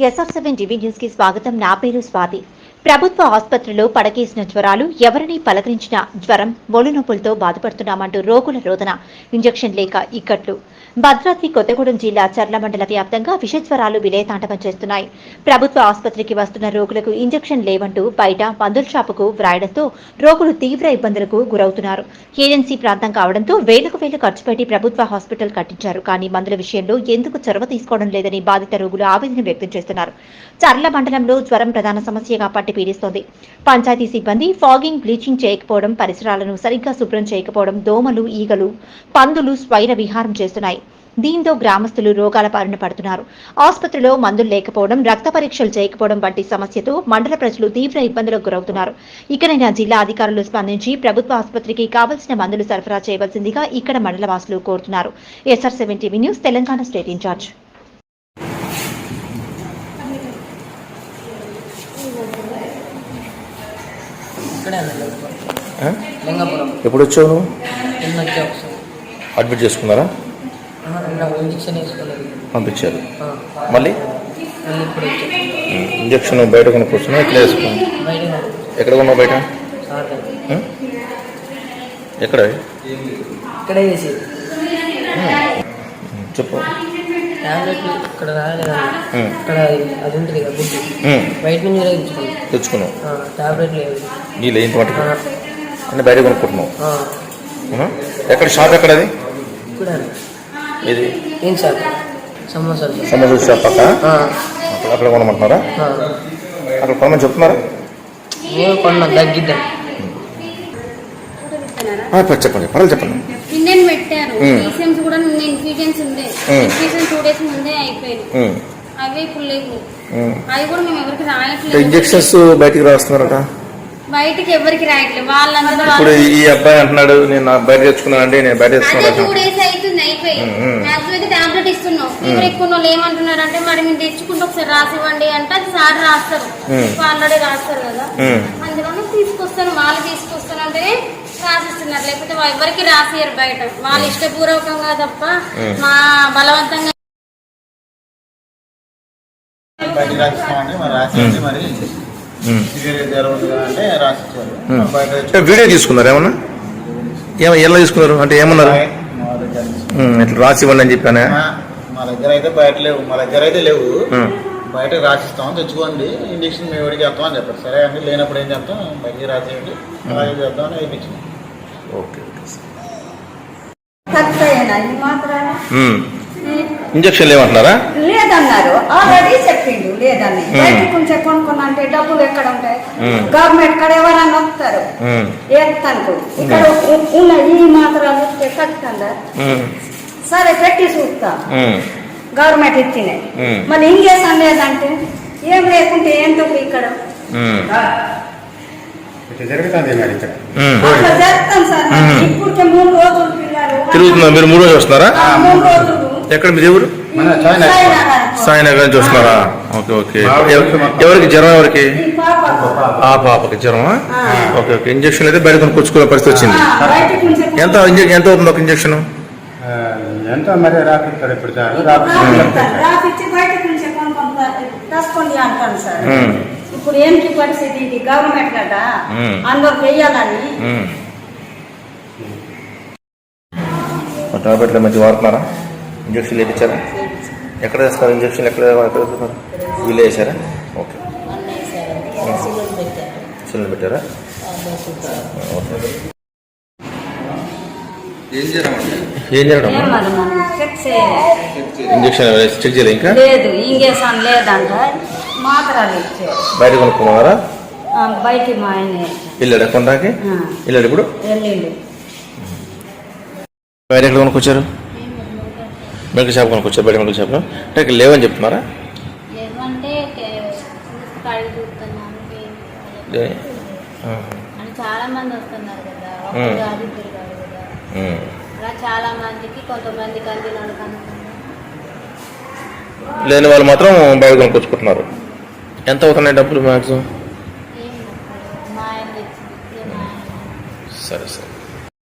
SR seven TV న్యూస్కి స్వాగతం నా పేరు స్వాతి ప్రభుత్వ ఆసుపత్రిలో పడకేసిన జ్వరాలు ఎవరిని పలకరించిన జ్వరం ఒళ్ళునొప్పులతో బాధపడుతున్నామంటూ రోగుల రోదన ఇంజెక్షన్ లేక ఇక్కట్లు. భద్రాద్రి కొత్తగూడెం జిల్లా చర్ల మండల వ్యాప్తంగా విష జ్వరాలు విలయతాండవం చేస్తున్నాయి. ప్రభుత్వ ఆసుపత్రికి వస్తున్న రోగులకు ఇంజెక్షన్ లేవంటూ బయట మందుల షాపుకు వ్రాయడంతో రోగులు తీవ్ర ఇబ్బందులకు గురవుతున్నారు. ఏజెన్సీ ప్రాంతం కావడంతో వేలకు వేలు ఖర్చు పెట్టి ప్రభుత్వ హాస్పిటల్ కట్టించారు. కానీ మందుల విషయంలో ఎందుకు చొరవ తీసుకోవడం లేదని బాధిత రోగులు ఆవేదన వ్యక్తం చేస్తున్నారు. చర్ల మండలంలో జ్వరం ప్రధాన సమస్యగా పట్టి పీడిస్తోంది. పంచాయతీ సిబ్బంది ఫాగింగ్ బ్లీచింగ్ చేయకపోవడం పరిసరాలను సరిగ్గా శుభ్రం చేయకపోవడం దోమలు ఈగలు పందులు స్వైర విహారం చేస్తున్నాయి. దీంతో గ్రామస్తులు రోగాల బారిన పడుతున్నారు. ఆసుపత్రిలో మందులు లేకపోవడం రక్త పరీక్షలు చేయకపోవడం వంటి సమస్యతో మండల ప్రజలు తీవ్ర ఇబ్బందులకు గురవుతున్నారు. ఇకనైనా జిల్లా అధికారులు స్పందించి ప్రభుత్వ ఆసుపత్రికి కావలసిన మందులు సరఫరా చేయవలసిందిగా ఇక్కడ మండల వాసులు కోరుతున్నారు. SR seven TV news Telangana state incharge. ఎప్పుడు వచ్చావు నువ్వు అడ్మిట్ చేసుకున్నారా? పంపించారు. మళ్ళీ. ఇంజక్షన్ బయట కొనుక్కొస్తున్నా ఇక్కడ బయట ఎక్కడ కొన్నావు బయట? ఎక్కడ. చెప్పు. టాబ్లెట్ ఇక్కడ రాలేదు. ఇక్కడ అది ఉంటుంది కదా బుద్ధి ఉం. బయట నుంచి తెచ్చుకున్నాం. తెచ్చుకున్నావు టాబ్లెట్ లేదు నీళ్ళు ఏంటి మటుకు ఆ, అంటే బయట కొనుక్కుంటున్నావు? ఎక్కడ షాప్ ఎక్కడ అది? ఇది ఏం సమోసాలు షాప్. పక్క? అక్కడ అక్కడ కొనమంటున్నారా. అక్కడ కొనమని చెప్తున్నారా? నేను కొన్నాను తగ్గిద్దాం. చెప్పండి. పర్వాలేదు చెప్పండి. ఇండియన్ పెట్టారు మ్మ్. ఇన్ఫ్యూజన్స్ కూడా నిన్న ఇన్ఫ్యూజన్స్ ఉండే మ్మ్. ఇన్ఫ్యూజన్ టూ డేస్ ముందే అయిపోయింది. అవి ఇప్పుడు లేవు. అవి కూడా మేము ఎవరికి రాయట్లేదు ఇంజక్షన్స్ బయటికి రాస్తున్నారట బయటికి ఎవరికి రాయట్లేదు వాళ్ళందరూ ఇప్పుడు ఈ అబ్బాయి అంటున్నాడు నేను బయట తెచ్చుకున్నానండి నేను బయట అదే టూ తెచ్చుకున్నాను డేస్ అవుతుంది అయిపోయి మ్మ్, మ్మ్. యాక్చువల్ అయితే టాబ్లెట్ ఇస్తున్నాం ఫీవర్ ఎక్కువ వాళ్ళు ఏమంటున్నారు అంటే మరి మీరు తెచ్చుకుంటే ఒకసారి రాసి ఇవ్వండి అంటే అది సార్ రాస్తారు మ్మ్. ఆల్రెడీ రాస్తారు కదా మ్మ్. అందులో తీసుకొస్తాను వాళ్ళు తీసుకొస్తాను అంటే రాసిస్తున్నారు. లేకపోతే ఎవరికి రాసియరు బయట. వాళ్ళు ఇష్టపూర్వకంగా తప్ప. మా బలవంతంగా వీడియో తీసుకున్నారు ఏమన్నా? ఏమ ఎలా తీసుకున్నారు? అంటే ఏమన్నారు? ఇట్లా రాసి ఇవ్వండి అని చెప్పానా? మా- మా దగ్గర అయితే బయట లేవు. మా దగ్గర అయితే లేవు. బయట రాసిస్తాం తెచ్చుకోండి ఇంజక్షన్ మేము ఎవరికి వేస్తాం అని చెప్పారు సరే అండి లేనప్పుడు ఏం చేస్తాం? బయటికి రాసేయండి అలాగే చేద్దాం అని ఓకే. ఇంజక్షన్ లేవంటున్నారా? లేదన్నారు. ఆల్రెడీ చెప్పిండు లేదని. కొంచెం కొనుక్కున్నా అంటే డబ్బులు ఎక్కడ ఉంటాయి. గవర్నమెంట్ కాడ ఎవరన్నా వస్తారు. ఏస్తాను ఇక్కడ ఉన్న ఈ మాత్రాలు ఉం. సరే పెట్టి చూస్తా. గవర్నమెంట్ ఇచ్చినాయి మ్మ్. మళ్ళీ ఇంకేసం లేదంటే? ఏం లేకుంటే జరుగుతుంది మరి ఇక్కడ. మరి. మూడు రోజులు పిల్లలు తిరుగుతున్నారు మీరు మూడు రోజులు వస్తున్నారా? ఆ, మూడు రోజులు. ఎక్కడ ఎవరు? మన. సాయినగర్. సాయినగర్ నుంచి వస్తున్నారా? Okay okay. ఎవరికి జ్వరం ఎవరికి. ఆ పాపకి జ్వరమా. Okay okay. ఇంజక్షన్ అయితే బయట కొనుక్కొచ్చుకునే పరిస్థితి వచ్చింది. ఎంత ఇంజ- ఎంత అవుతుంది ఒక ఇంజక్షన్? ఎంత మరి రాపిస్తారు ఇప్పుడు సార్ రాపిస్తారు. రాపిచ్చి బయట కొంచెం కొనుక్కొని రాసుకోండి అంటాను సార్. ఇప్పుడు ఏంటి పరిస్థితి? ఇది గవర్నమెంట్ కదా? వెయ్యాలని ఉం. టాబ్లెట్లు మంచి వాడుతున్నారా? ఇంజక్షన్ వేయించారా ఎక్కడ వేస్తున్నారు ఇంజక్షన్ ఎక్కడ ఎక్కడ వీళ్ళు వేసారా ఓకే. సిలిండర్ పెట్టారా. ఓకే. ఏం చేయడం. ఇంజక్షన్ చెక్ చేయలేదు ఇంకా? లేదు ఇంగేసాన్ లేదంట. మాత్రలు ఇచ్చారు బయట కొనుక్కున్నారా ఆ, బయటి మా ఆయన వెళ్ళాడా కొనడానికి ఆ, వెళ్ళాడు ఇప్పుడు వెళ్ళిండు బయట ఎక్కడ కొనుక్కొచ్చారు? మెడికల్ షాప్ కొనుక్కొచ్చారు బయట మెడికల్ షాప్ అంటే ఇక్కడ లేవని చెప్తున్నారా? చాలా మంది వస్తున్నారు కదా. చాలా మందికి కొంతమందికి లేని వాళ్ళు మాత్రం బయట కొనుక్కొచ్చుకుంటున్నారు. ఎంత అవుతున్నాయి డబ్బులు మ్యాక్సిమం సరే సరే.